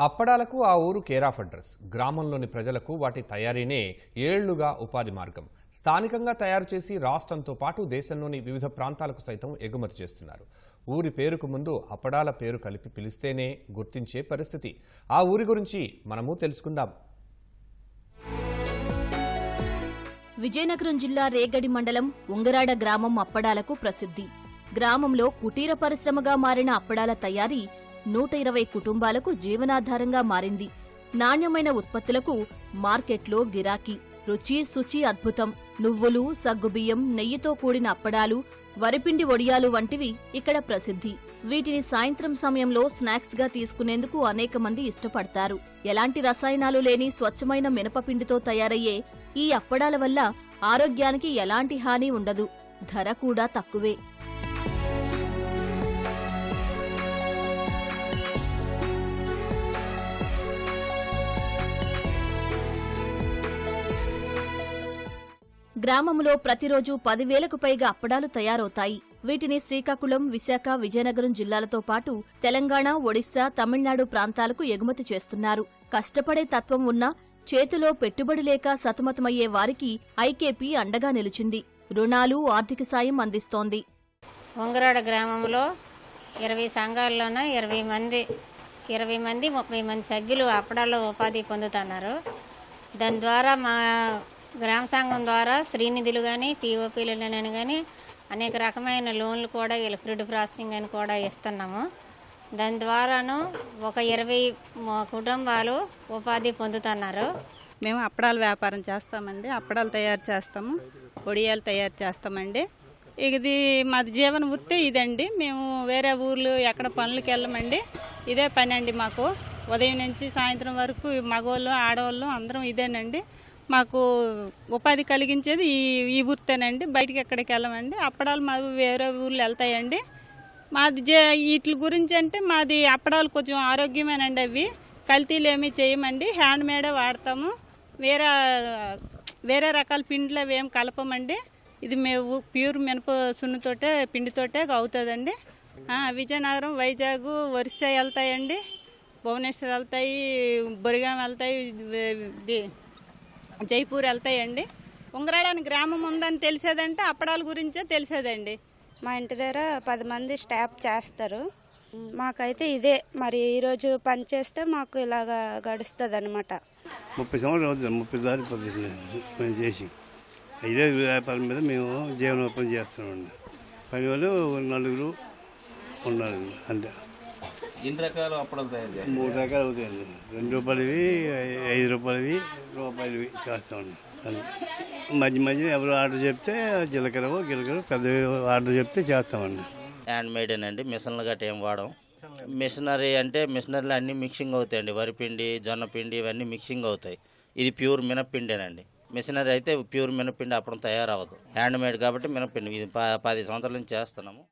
అప్పడాలకు ఆ ఊరు care of address గ్రామంలోని ప్రజలకు వాటి తయారీనే ఏళ్ళుగా ఉపాధి మార్గం. స్థానికంగా తయారు చేసి రాష్ట్రంతో పాటు దేశంలోని వివిధ ప్రాంతాలకు సైతం ఎగుమతి చేస్తున్నారు. ఊరి పేరుకు ముందు అప్పడాల పేరు కలిపి పిలిస్తేనే గుర్తించే పరిస్థితి. ఆ ఊరి గురించి మనము తెలుసుకుందాం. విజయనగరం జిల్లా రేగడి మండలం ఉంగరాడ గ్రామం అప్పడాలకు ప్రసిద్ధి. గ్రామంలో కుటీర పరిశ్రమగా మారిన అప్పడాల తయారీ నూట ఇరవై కుటుంబాలకు జీవనాధారంగా మారింది. నాణ్యమైన ఉత్పత్తులకు మార్కెట్లో గిరాకీ రుచి శుచి అద్భుతం. నువ్వులు సగ్గుబియ్యం నెయ్యితో కూడిన అప్పడాలు వరిపిండి వడియాలు వంటివి ఇక్కడ ప్రసిద్ధి. వీటిని సాయంత్రం సమయంలో స్నాక్స్గా తీసుకునేందుకు అనేక మంది ఇష్టపడతారు. ఎలాంటి రసాయనాలు లేని స్వచ్ఛమైన మినపపిండితో తయారయ్యే ఈ అప్పడాల వల్ల ఆరోగ్యానికి ఎలాంటి హాని ఉండదు. ధర కూడా తక్కువే. గ్రామంలో ప్రతిరోజు పదివేలకు పైగా అప్పడాలు తయారవుతాయి. వీటిని శ్రీకాకుళం విశాఖ విజయనగరం జిల్లాలతో పాటు తెలంగాణ ఒడిశా తమిళనాడు ప్రాంతాలకు ఎగుమతి చేస్తున్నారు. కష్టపడే తత్వం ఉన్నా చేతిలో పెట్టుబడి లేక సతమతమయ్యే వారికి ఐకేపీ అండగా నిలిచింది. రుణాలు ఆర్థిక సాయం అందిస్తోంది. వంగరాడ గ్రామంలో ఇరవై సంఘాల్లోన ఇరవై మంది ఇరవై మంది ముప్పై మంది సభ్యులు అప్పడాల్లో ఉపాధి పొందుతున్నారు. దాని ద్వారా మా గ్రామ సంఘం ద్వారా శ్రీనిధులు కానీ పీఓపీలను కానీ అనేక రకమైన లోన్లు కూడా ఇలా ఫుడ్ ప్రాసెసింగ్ అని కూడా ఇస్తున్నాము. దాని ద్వారాను ఒక ఇరవై కుటుంబాలు ఉపాధి పొందుతున్నారు. మేము అప్పడాల వ్యాపారం చేస్తామండి. అప్పడాలు తయారు చేస్తాము. వడియాలు తయారు చేస్తామండి. ఇది మాది జీవన వృత్తి ఇదండి. మేము వేరే ఊర్లు ఎక్కడ పనులకు వెళ్ళమండి. ఇదే పని అండి మాకు. ఉదయం నుంచి సాయంత్రం వరకు మగవాళ్ళు ఆడవాళ్ళు అందరం ఇదేనండి. మాకు ఉపాధి కలిగించేది ఈ ఈ వృత్తేనండి. బయటికి ఎక్కడికి వెళ్ళమండి. అప్పడాలు మావి వేరే ఊర్లు వెళ్తాయండి. మాది జే వీటి గురించి అంటే మాది అప్పడాలు కొంచెం ఆరోగ్యమేనండి అవి. కల్తీలు ఏమీ చేయమండి. హ్యాండ్ మేడే వాడతాము. వేరే వేరే రకాల పిండిలు అవి ఏం కలపమండి. ఇది మేము ప్యూర్ మినప సున్నుతోటే పిండితోటే అవుతుందండి. విజయనగరం వైజాగ్ ఒరిస్సా వెళ్తాయండి. భువనేశ్వర్ వెళ్తాయి బొరిగాం వెళ్తాయి జైపూర్ వెళ్తాయండి. ఉంగరాడని గ్రామం ఉందని తెలిసేదంటే అప్పడాల గురించే తెలిసేదండి. మా ఇంటి దగ్గర పది మంది స్టాఫ్ చేస్తారు. మాకైతే ఇదే మరి ఈరోజు పని చేస్తే మాకు ఇలాగా గడుస్తుంది అనమాట ముప్పై సంవత్సరాలు అవుతుంది ముప్పై దారి పని చేసి. ఇదే వ్యాపారం మీద మేము జీవనోపం చేస్తున్నాం పని వాళ్ళు నలుగురు ఉన్నారు అంతే. ఎన్ని రకాల అప్పడాలు తయారు చేస్తారు? మూడు రకాలు అవుతాయండి రెండు రూపాయలవి ఐదు రూపాయలవి రూపాయలవి చేస్తామండి అది మధ్య మధ్య ఎవరు ఆర్డర్ చెప్తే జీలకర్ర గిలకర పెద్ద ఆర్డర్ చెప్తే చేస్తామండి హ్యాండ్ మేడ్ అండి మిషన్లు గట్ట ఏం వాడం మిషనరీ అంటే మిషనరీలు అన్నీ మిక్సింగ్ అవుతాయండి. వరిపిండి జొన్న పిండి ఇవన్నీ మిక్సింగ్ అవుతాయి. ఇది ప్యూర్ మినప్పిండేనండి మిషనరీ అయితే ప్యూర్ మినప్పిండి అప్పుడు తయారవ్వదు. హ్యాండ్ మేడ్ కాబట్టి మినప్పిండి. ఇది పది సంవత్సరాల నుంచి చేస్తున్నాము.